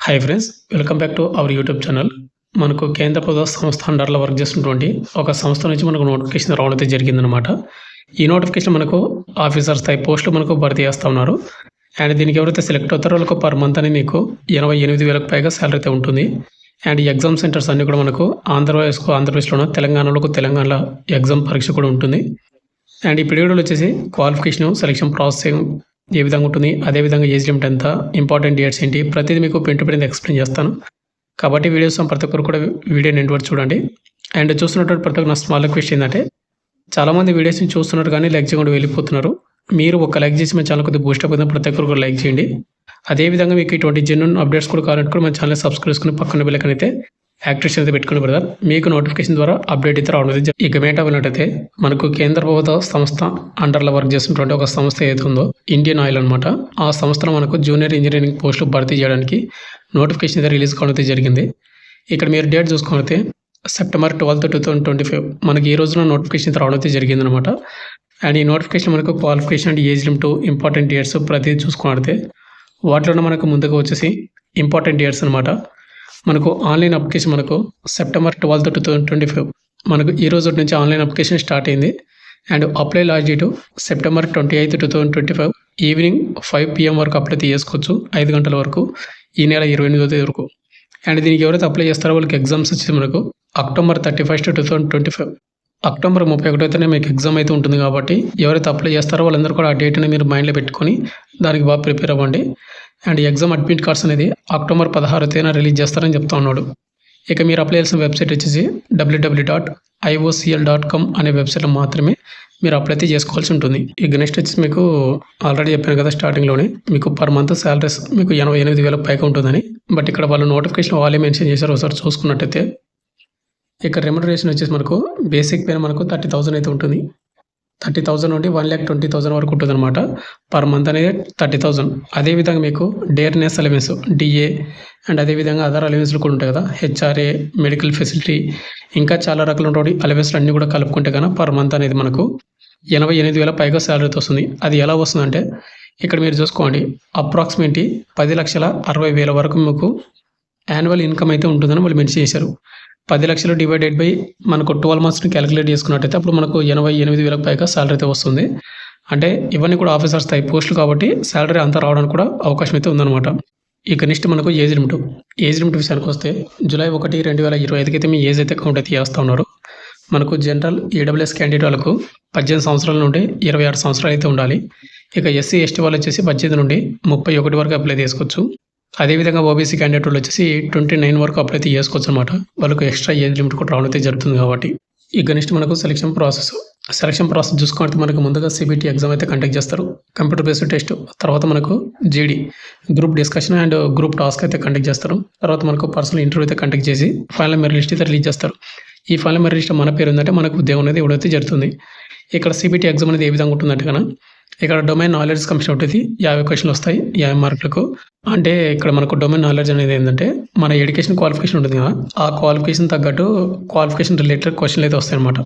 Hi friends welcome back to our YouTube channel మనకు కేంద్ర ప్రభుత్వ సంస్థ అండర్లో వర్క్ చేస్తున్నటువంటి ఒక సంస్థ నుంచి మనకు నోటిఫికేషన్ రావడం అయితే జరిగిందనమాట ఈ నోటిఫికేషన్ మనకు ఆఫీసర్ స్థాయి పోస్టులు మనకు భర్తీ చేస్తూ ఉన్నారు. అండ్ దీనికి ఎవరైతే సెలెక్ట్ అవుతారో వాళ్ళకు పర్ మంత్ అని మీకు ఎనభై ఎనిమిది వేలకు పైగా శాలరీ అయితే ఉంటుంది. అండ్ ఎగ్జామ్ సెంటర్స్ అన్నీ కూడా మనకు ఆంధ్రప్రదేశ్కు ఆంధ్రప్రదేశ్లోనూ తెలంగాణలో తెలంగాణలో ఎగ్జామ్ పరీక్ష కూడా ఉంటుంది. అండ్ ఈ పీరియడ్లో వచ్చేసి క్వాలిఫికేషన్ సెలక్షన్ ప్రాసెసింగ్ ఏ విధంగా ఉంటుంది అదేవిధంగా ఏజ్ లిమిట్ ఎంత ఇంపార్టెంట్ డేట్స్ ఏంటి ప్రతిదీ మీకు పెంటు పెట్టి ఎక్స్ప్లెయిన్ చేస్తాను. కాబట్టి వీడియోస్ ప్రతి ఒక్కరు కూడా వీడియో ఎండ్ వరకు చూడండి. అండ్ చూస్తున్నటువంటి ప్రతి ఒక్క నా స్మాల్ రిక్వెస్ట్ ఏంటంటే చాలామంది వీడియోస్ని చూస్తున్నారు కానీ లైక్ చేయకుండా వెళ్ళిపోతున్నారు. మీరు ఒక లైక్ చేసి మన ఛానల్ కొద్దిగా బూస్ట్ అయిన ప్రతి ఒక్కరు కూడా లైక్ చేయండి. అదేవిధంగా మీకు ఇటువంటి జెన్యున్ అప్డేట్స్ కూడా కావాలంటే కూడా మన ఛానల్ సబ్స్క్రైబ్ చేసుకుని పక్కన బిల్లకనైతే అయితే అయితే పెట్టుకుని బ్రదర్. మీకు నోటిఫికేషన్ ద్వారా అప్డేట్ అయితే రావడం అయితే ఇక మేట ఉన్నట్టయితే మనకు కేంద్ర ప్రభుత్వ సంస్థ అండర్లో వర్క్ చేస్తున్నటువంటి ఒక సంస్థ ఏదైతే ఉందో ఇండియన్ ఆయిల్ అనమాట ఆ సంస్థలో మనకు జూనియర్ ఇంజనీరింగ్ పోస్టులు భర్తీ చేయడానికి నోటిఫికేషన్ అయితే రిలీజ్ కావడం అయితే జరిగింది. ఇక్కడ మీరు డేట్ చూసుకుంటే September twelfth two thousand twenty five మనకి ఈ రోజున నోటిఫికేషన్ రావడం అయితే జరిగింది అనమాట అండ్ ఈ నోటిఫికేషన్ మనకు qualification and age limit important years ప్రతిదీ చూసుకున్నట్టే వాటిలో మనకు ముందుకు వచ్చేసి ఇంపార్టెంట్ ఇయర్స్ అనమాట మనకు ఆన్లైన్ అప్లికేషన్ మనకు September twelfth two thousand twenty five మనకు ఈ రోజు నుంచి ఆన్లైన్ అప్లికేషన్ స్టార్ట్ అయింది. And apply last date September twenty eighth two thousand twenty five evening five PM వరకు అప్లై చేసుకోవచ్చు ఐదు గంటల వరకు. ఈ నెల ఇరవై ఎనిమిదో తేదీ వరకు. అండ్ దీనికి ఎవరైతే అప్లై చేస్తారో వాళ్ళకి ఎగ్జామ్స్ వచ్చేసి మనకు October thirty first two thousand twenty five October ముప్పై ఒకటో తేదీన మీకు ఎగ్జామ్ అయితే ఉంటుంది కాబట్టి ఎవరైతే అప్లై చేస్తారో వాళ్ళందరూ కూడా ఆ డేట్ని మీరు మైండ్లో పెట్టుకొని దానికి బాగా ప్రిపేర్ అవ్వండి. అండ్ ఎగ్జామ్ అడ్మిట్ కార్డ్స్ అనేది అక్టోబర్ పదహారు తేదీన రిలీజ్ చేస్తారని చెప్తా ఉన్నాడు. ఇక మీరు అప్లై చేసిన వెబ్సైట్ వచ్చేసి W W dot IOCL dot com అనే వెబ్సైట్లో మాత్రమే మీరు అప్లై అయితే చేసుకోవాల్సి ఉంటుంది. ఇక నెక్స్ట్ వచ్చేసి మీకు ఆల్రెడీ చెప్పాను కదా స్టార్టింగ్లోనే మీకు పర్ మంత్ శాలరీస్ మీకు ఎనభై ఎనిమిది వేల పైగా ఉంటుందని. బట్ ఇక్కడ వాళ్ళు నోటిఫికేషన్ వాళ్ళే మెన్షన్ చేశారు ఒకసారి చూసుకున్నట్టయితే. ఇక్కడ రెమ్యునరేషన్ వచ్చేసి మనకు బేసిక్ పైన మనకు థర్టీ థౌసండ్ అయితే ఉంటుంది. థర్టీ థౌసండ్ నుండి వన్ ల్యాక్ ట్వంటీ థౌసండ్ వరకు ఉంటుంది అనమాట పర్ మంత్ అనేది థర్టీ థౌసండ్. అదేవిధంగా మీకు డేర్నెస్ అలవెన్స్ డిఏ అండ్ అదేవిధంగా అదర్ అలవెన్స్లు కూడా ఉంటాయి కదా హెచ్ఆర్ఏ మెడికల్ ఫెసిలిటీ ఇంకా చాలా రకాల అలవెన్స్లు అన్నీ కూడా కలుపుకుంటే కనుక పర్ మంత్ అనేది మనకు ఎనభై ఎనిమిది వేల పైగా శాలరీతో వస్తుంది. అది ఎలా వస్తుందంటే ఇక్కడ మీరు చూసుకోండి. అప్రాక్సిమేట్లీ పది లక్షల అరవై వేల వరకు మీకు యాన్యువల్ ఇన్కమ్ అయితే ఉంటుందని వాళ్ళు మెన్షన్ చేశారు. పది లక్షలు డివైడెడ్ బై మనకు ట్వెల్వ్ మంత్స్ని క్యాలిక్యులేట్ చేసుకున్నట్టయితే అప్పుడు మనకు ఎనభై ఎనిమిది వేలకు పైగా శాలరీ అయితే వస్తుంది. అంటే ఇవన్నీ కూడా ఆఫీసర్స్ స్థాయి పోస్టులు కాబట్టి శాలరీ అంతా రావడానికి కూడా అవకాశం అయితే ఉందన్నమాట. ఇక నెక్స్ట్ మనకు ఏజ్ లిమిట్ ఏజ్ లిమిట్ విషయానికి వస్తే జూలై ఒకటి రెండు వేల ఇరవై ఐదుకి అయితే మీ ఏజ్ అయితే కౌంట్ అయితే చేస్తూ ఉన్నారు. మనకు జనరల్ ఈడబ్ల్యూఎస్ క్యాండిడేట్ వాళ్ళకు పద్దెనిమిది సంవత్సరాల నుండి ఇరవై ఆరు సంవత్సరాలు అయితే ఉండాలి. ఇక ఎస్సీ ఎస్టీ వాళ్ళు వచ్చేసి పద్దెనిమిది నుండి ముప్పై ఒకటి వరకు అప్లై చేసుకోవచ్చు. అదేవిధంగా ఓబీసీ క్యాండిడేట్ వాళ్ళు వచ్చేసి ట్వంటీ నైన్ వరకు అప్లై అయితే చేసుకోవచ్చు అనమాట వాళ్ళకు ఎక్స్ట్రా ఏజ్ లిమిట్ కూడా రావడం అయితే జరుగుతుంది కాబట్టి. ఇక నెక్స్ట్ మనకు సెలక్షన్ ప్రాసెస్ సెలక్షన్ ప్రాసెస్ చూసుకుంటే మనకు ముందుగా సిబిటీ ఎగ్జామ్ అయితే కండక్ట్ చేస్తారు. కంప్యూటర్ బేస్డ్ టెస్ట్ తర్వాత మనకు GD group discussion and group task అయితే కండక్ట్ చేస్తారు. తర్వాత మనకు పర్సనల్ ఇంటర్వ్యూ అయితే కండక్ట్ చేసి ఫైనల్ మెరిట్ లిస్ట్ అయితే రిలీజ్ చేస్తారు. ఈ ఫైనల్ మెరిట్ లిస్ట్ మన పేరు ఉందంటే మనకు ఉద్యోగం అనేది ఇవ్వడైతే జరుగుతుంది. ఇక్కడ సిబిటీ ఎగ్జామ్ అనేది ఏ విధంగా ఉంటుందంటే కన్నా ఇక్కడ డొమైన్ నాలెడ్జ్ కమిషన్ ఉంటుంది యాభై క్వశ్చన్లు వస్తాయి. యాభై మార్కులకు అంటే ఇక్కడ మనకు డొమైన్ నాలెడ్జ్ అనేది ఏంటంటే మన ఎడ్యుకేషన్ క్వాలిఫికేషన్ ఉంటుంది కదా. ఆ క్వాలిఫికేషన్ తగ్గట్టు క్వాలిఫికేషన్ రిలేటెడ్ క్వశ్చన్లు అయితే వస్తాయి అనమాట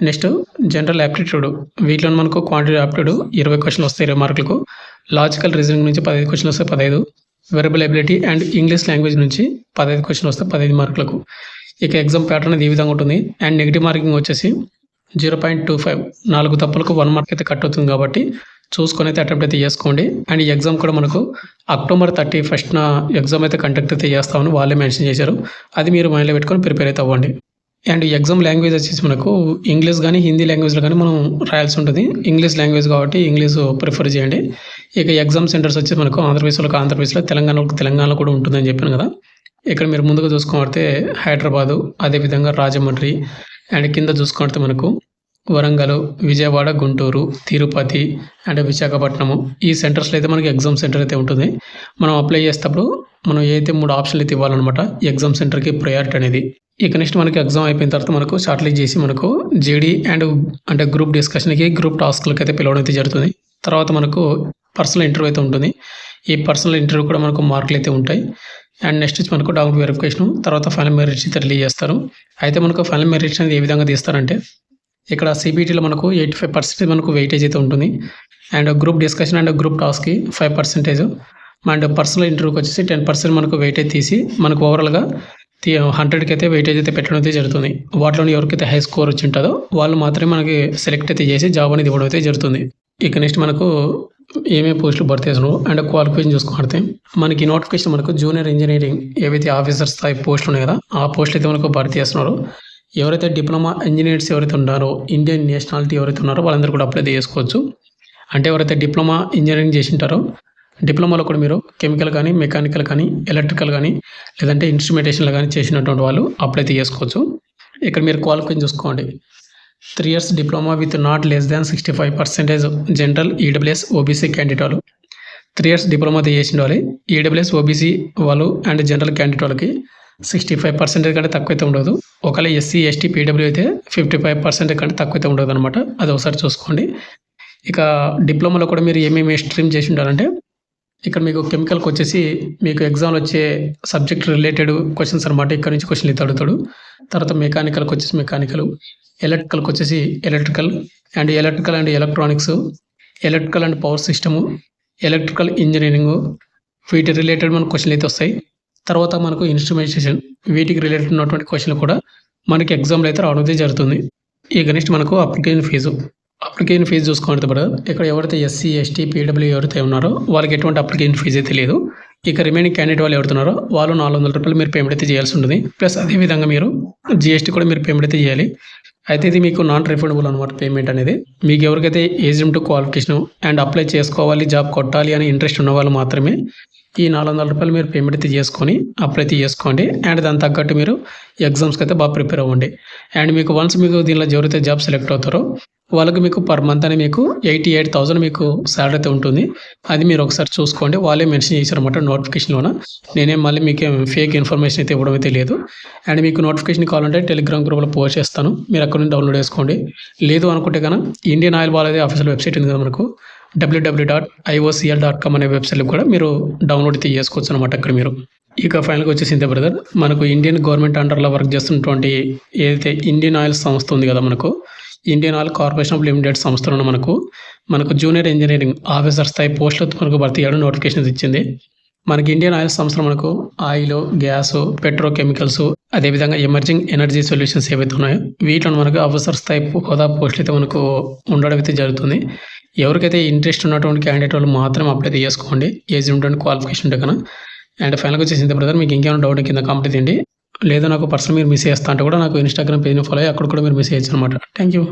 నెక్స్ట్ జనరల్ యాప్టిట్యూడ్ వీటిలో మనకు క్వాంటిటీ యాప్టిట్యూడ్ ఇరవై క్వశ్చన్లు వస్తాయి ఇరవై మార్కులకు లాజికల్ రీజనింగ్ నుంచి పదహైదు క్వశ్చన్లు వస్తాయి పదహైదు. Verbal ability and English language నుంచి పదహైదు క్వశ్చన్లు వస్తాయి పదహైదు మార్కులకు ఇక ఎగ్జామ్ ప్యాటర్న్ అనేది ఈ విధంగా ఉంటుంది. అండ్ నెగిటివ్ మార్కింగ్ వచ్చేసి జీరో పాయింట్ టూ ఫైవ్ నాలుగు తప్పులకు వన్ మార్క్ అయితే కట్ అవుతుంది కాబట్టి చూసుకొని అయితే అటెంప్ట్ అయితే చేసుకోండి. అండ్ ఎగ్జామ్ కూడా మనకు అక్టోబర్ థర్టీ ఫస్ట్న ఎగ్జామ్ అయితే కండక్ట్ అయితే చేస్తామని వాళ్ళే మెన్షన్ చేశారు. అది మీరు మైండ్లో పెట్టుకొని ప్రిపేర్ అయితే అవ్వండి. అండ్ ఎగ్జామ్ లాంగ్వేజ్ వచ్చేసి మనకు ఇంగ్లీష్ కానీ హిందీ లాంగ్వేజ్లో కానీ మనం రాయాల్సి ఉంటుంది. ఇంగ్లీష్ లాంగ్వేజ్ కాబట్టి ఇంగ్లీష్ ప్రిఫర్ చేయండి. ఇక ఎగ్జామ్ సెంటర్స్ వచ్చేసి మనకు ఆంధ్రప్రదేశ్లో ఆంధ్రప్రదేశ్లో తెలంగాణలో తెలంగాణలో కూడా ఉంటుందని చెప్పాను కదా. ఇక్కడ మీరు ముందుగా చూసుకోబడితే హైదరాబాదు అదేవిధంగా రాజమండ్రి అండ్ కింద చూసుకుంటే మనకు వరంగల్ విజయవాడ గుంటూరు తిరుపతి అండ్ విశాఖపట్నము. ఈ సెంటర్స్లో అయితే మనకి ఎగ్జామ్ సెంటర్ అయితే ఉంటుంది. మనం అప్లై చేసేటప్పుడు మనం ఏదైతే మూడు ఆప్షన్లు అయితే ఇవ్వాలన్నమాట ఎగ్జామ్ సెంటర్కి ప్రయారిటీ అనేది. ఇక నెక్స్ట్ మనకి ఎగ్జామ్ అయిపోయిన తర్వాత మనకు షార్ట్ చేసి మనకు జేడీ అండ్ అంటే గ్రూప్ డిస్కషన్కి గ్రూప్ టాస్క్లకి అయితే పిలవడం అయితే జరుగుతుంది. తర్వాత మనకు పర్సనల్ ఇంటర్వ్యూ అయితే ఉంటుంది. ఈ పర్సనల్ ఇంటర్వ్యూ కూడా మనకు మార్కులు అయితే ఉంటాయి. అండ్ నెక్స్ట్ వచ్చి మనకు డాక్యుమెంట్ వెరిఫికేషన్ తర్వాత ఫైనల్ మెరిట్స్ అయితే రిలీజ్ చేస్తారు. అయితే మనకు ఫైనల్ మెరిట్ అనేది ఏ విధంగా తీస్తారంటే ఇక్కడ సిబిటీలో మనకు ఎయిటీ ఫైవ్ పర్సెంటేజ్ మనకు వెయిటేజ్ అయితే ఉంటుంది. And group discussion and group టాస్క్కి five percentage and personal ఇంటర్వ్యూకి వచ్చేసి టెన్ పర్సెంట్ మనకు వెయిటేజ్ తీసి మనకు ఓవరాల్గా హండ్రెడ్కి అయితే వెయిటేజ్ అయితే పెట్టడం అయితే జరుగుతుంది. వాటిలో ఎవరికైతే హై స్కోర్ వచ్చి ఉంటుందో వాళ్ళు మాత్రమే మనకి సెలెక్ట్ అయితే చేసి జాబ్ అనేది ఇవ్వడం అయితే జరుగుతుంది. ఇక నెక్స్ట్ మనకు ఏమేమి పోస్టులు భర్తీ చేస్తున్నారు అండ్ క్వాలిఫికేషన్ చూసుకుంటే మనకి నోటిఫికేషన్ మనకు జూనియర్ ఇంజనీరింగ్ ఏవైతే ఆఫీసర్ స్థాయి పోస్టులు ఉన్నాయి కదా ఆ పోస్టులు అయితే మనకు భర్తీ చేస్తున్నారు ఎవరైతే డిప్లొమా ఇంజనీర్స్ ఎవరైతే ఉన్నారో ఇండియన్ నేషనాలిటీ ఎవరైతే ఉన్నారో వాళ్ళందరూ కూడా అప్లై చేసుకోవచ్చు. అంటే ఎవరైతే డిప్లొమా ఇంజనీరింగ్ చేసింటారో డిప్లొమాలో కూడా మీరు కెమికల్ కానీ మెకానికల్ కానీ ఎలక్ట్రికల్ కానీ లేదంటే ఇన్స్ట్రుమెంటేషన్లు కానీ చేసినటువంటి వాళ్ళు అప్లై చేసుకోవచ్చు. ఇక్కడ మీరు క్వాలిఫికేషన్ చూసుకోండి. Three years diploma with not less than sixty five percentage general EWS OBC candidate వాళ్ళు. త్రీ ఇయర్స్ డిప్లొమా చేసిన వాళ్ళు. ఈడబ్ల్యూఎస్ ఓబీసీ వాళ్ళు అండ్ జనరల్ క్యాండిడేట్ వాళ్ళకి సిక్స్టీ ఫైవ్ పర్సెంటేజ్ కంటే తక్కువ అయితే ఉండదు. ఒకవేళ ఎస్సీ ఎస్టీ పీడబ్ల్యూ అయితే ఫిఫ్టీ ఫైవ్ పర్సెంటేజ్ కంటే తక్కువ అయితే ఉండదు అనమాట అది ఒకసారి చూసుకోండి. ఇక డిప్లొమాలో కూడా మీరు ఏమేమి స్ట్రీమ్ చేసి ఉండాలంటే ఇక్కడ మీకు కెమికల్కి వచ్చేసి మీకు ఎగ్జామ్లో వచ్చే సబ్జెక్ట్ రిలేటెడ్ క్వశ్చన్స్ అనమాట ఇక్కడ నుంచి క్వశ్చన్లు అయితే అడుగుతాడు. తర్వాత మెకానికల్కి వచ్చేసి మెకానికల్ ఎలక్ట్రికల్కి వచ్చేసి electrical and electrical and electronics electrical and power system electrical engineering వీటి రిలేటెడ్ మన క్వశ్చన్లు అయితే వస్తాయి. తర్వాత మనకు ఇన్స్ట్రుమెంటేషన్ వీటికి రిలేటెడ్ ఉన్నటువంటి క్వశ్చన్లు కూడా మనకి ఎగ్జామ్లో అయితే రావడం అయితే జరుగుతుంది. ఇక నెక్స్ట్ మనకు అప్లికేషన్ ఫీజు అప్లికేషన్ ఫీజు చూసుకోండి బ్రదర్ ఇక్కడ ఎవరైతే ఎస్సీ ఎస్టీ పీడబ్ల్యూ ఎవరైతే ఉన్నారో వాళ్ళకి ఎటువంటి అప్లికేషన్ ఫీజు అయితే లేదు. ఇక రిమైనింగ్ క్యాండిడేట్ వాళ్ళు ఎవరుతున్నారో వాళ్ళు నాలుగు వందల రూపాయలు మీరు పేమెంట్ అయితే చేయాల్సి ఉంటుంది. ప్లస్ అదేవిధంగా మీరు జిఎస్టీ కూడా మీరు పేమెంట్ అయితే చేయాలి. అయితే ఇది మీకు నాన్ రిఫండబుల్ అనమాట పేమెంట్ అనేది. మీకు ఎవరికైతే agent to qualification and apply చేసుకోవాలి జాబ్ కొట్టాలి అని ఇంట్రెస్ట్ ఉన్న వాళ్ళు మాత్రమే ఈ నాలుగు వందల రూపాయలు మీరు పేమెంట్ అయితే చేసుకొని అప్లై అయితే చేసుకోండి. అండ్ దాని తగ్గట్టు మీరు ఎగ్జామ్స్కి అయితే బాగా ప్రిపేర్ అవ్వండి. అండ్ మీకు వన్స్ మీకు దీనిలో ఎవరైతే జాబ్ సెలెక్ట్ అవుతారో వాళ్ళకి మీకు పర్ మంత్ అని మీకు ఎయిటీ ఎయిట్ థౌసండ్ మీకు శాలరీ అయితే ఉంటుంది. అది మీరు ఒకసారి చూసుకోండి. వాళ్ళే మెన్షన్ చేశారన్నమాట నోటిఫికేషన్లోన నేనేం మళ్ళీ మీకు ఫేక్ ఇన్ఫర్మేషన్ అయితే ఇవ్వడం అయితే లేదు. అండ్ మీకు నోటిఫికేషన్ కావాలంటే టెలిగ్రామ్ గ్రూప్లో పోస్ట్ చేస్తాను. మీరు అక్కడ నుంచి డౌన్లోడ్ చేసుకోండి. లేదు అనుకుంటే కనుక ఇండియన్ ఆయిల్ వాళ్ళది ఆఫీషియల్ వెబ్సైట్ ఉంది కదా మనకు. W W dot IOCL dot com అనే వెబ్సైట్లో కూడా మీరు డౌన్లోడ్ అయితే చేసుకోవచ్చు అనమాట అక్కడ మీరు. ఇక ఫైనల్గా వచ్చేసింది బ్రదర్ మనకు ఇండియన్ గవర్నమెంట్ అండర్లో వర్క్ చేస్తున్నటువంటి ఏదైతే ఇండియన్ ఆయిల్ సంస్థ ఉంది కదా మనకు. Indian oil corporation of Limited సంస్థలో మనకు మనకు జూనియర్ ఇంజనీరింగ్ ఆఫీసర్ స్థాయి పోస్టులతో మనకు భర్తీ చేయడం నోటిఫికేషన్స్ ఇచ్చింది. మనకి ఇండియన్ ఆయిల్ సంస్థలు మనకు ఆయిల్ గ్యాస్ పెట్రోకెమికల్స్ అదేవిధంగా ఎమర్జింగ్ ఎనర్జీ సొల్యూషన్స్ ఏవైతే ఉన్నాయో వీటిలో మనకు ఆఫీసర్ స్థాయి హోదా పోస్టులు అయితే మనకు ఉండడం అయితే జరుగుతుంది. ఎవరికైతే ఇంట్రెస్ట్ ఉన్నటువంటి క్యాండిడేట్ వాళ్ళు మాత్రమే అప్లై చేసుకోండి ఏజ్ ఉన్నటువంటి క్వాలిఫికేషన్ ఉంటే కన్నా అండ్ ఫైనల్గా వచ్చేసింది బ్రదర్ మీకు ఇంకేమైనా డౌట్ కింద కామెంట్ చేయండి. లేదా నాకు పర్సనల్ మీరు మిస్ చేస్తా అంటే కూడా నాకు ఇన్స్టాగ్రామ్ పేజ్ని ఫాలో అయ్యి అక్కడ కూడా మీరు మిస్ చేయొచ్చు అనమాట థ్యాంక్ యూ